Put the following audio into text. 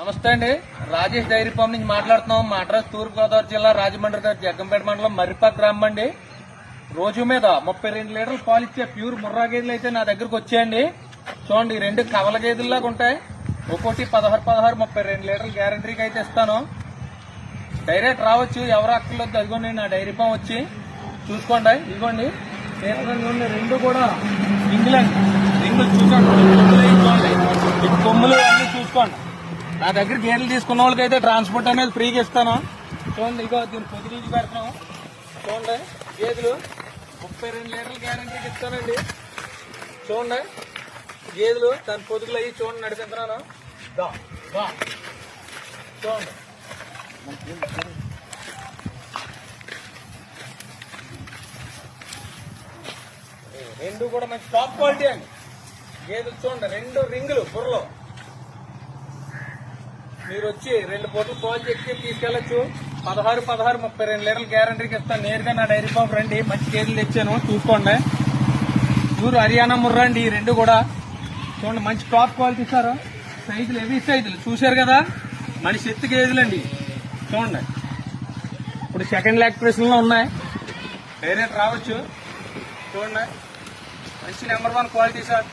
నమస్తే అండి. Rajesh dairy farm నుంచి మాట్లాడుతున్నాం. మా అడ్రస్ తూర్పు జిల్లా రాజమండ్రి జగ్గంపేట మండలం మర్రిపాక గ్రామం అండి. రోజు మీద ముప్పై రెండు లీటర్లు పాలు ఇచ్చే ప్యూర్ ముర్రా గేదెలు అయితే నా దగ్గరకు వచ్చాయండి. చూడండి ఈ రెండు కవల గేదెల్లాగా ఉంటాయి. ఒక్కోటి పదహారు పదహారు ముప్పై రెండు లీటర్లు గ్యారంటీకి అయితే ఇస్తాను. డైరెక్ట్ రావచ్చు ఎవరు అక్కర్లేదు అదిగోండి నా డైరీ ఫామ్ వచ్చి చూసుకోండి. ఇదిగోండి రెండు కూడా ఇంగ్లాండ్. రింగులు చూసుకోండి కొమ్ములు అన్నీ కొమ్ములు అన్ని చూసుకోండి. నా దగ్గర గేర్లు తీసుకున్న వాళ్ళకైతే ట్రాన్స్పోర్ట్ అనేది ఫ్రీగా ఇస్తాను. చూడండి ఇగో దీన్ని పొద్దు నుంచి పెడతాం చూడండి గేదెలు ముప్పై రెండు లీటర్ల గ్యారంటీకి ఇస్తానండి. చూడండి గేదెలు దాని పొదుగులు అయ్యి చూడండి నడిపిస్తున్నాను. చూడండి. రెండు కూడా మంచి టాప్ క్వాలిటీ అండి. గేదెలు చూడండి రెండు రింగులు బుర్రలో. మీరు వచ్చి రెండు పూటలు పాలు చెక్కి తీసుకెళ్ళొచ్చు పదహారు పదహారు ముప్పై రెండు లీటర్ల గ్యారంటీకి ఇస్తాను. నేరుగా నా డైరీ ఫామ్ రండి. మంచి గేదెలు తెచ్చాను. చూసుకోండి. ఊరు హర్యానా ముర్రా అండి. ఈ రెండు కూడా. చూడండి మంచి టాప్ క్వాలిటీ సార్ సైజులు హెవీ సైజులు. చూశారు కదా? మనిషి ఎత్తు అండి. చూడండి. ఇప్పుడు సెకండ్ ల్యాక్ ప్రెస్లో ఉన్నాయి. డైరెక్ట్ రావచ్చు. చూడండి. మంచి నెంబర్ వన్ క్వాలిటీ సార్.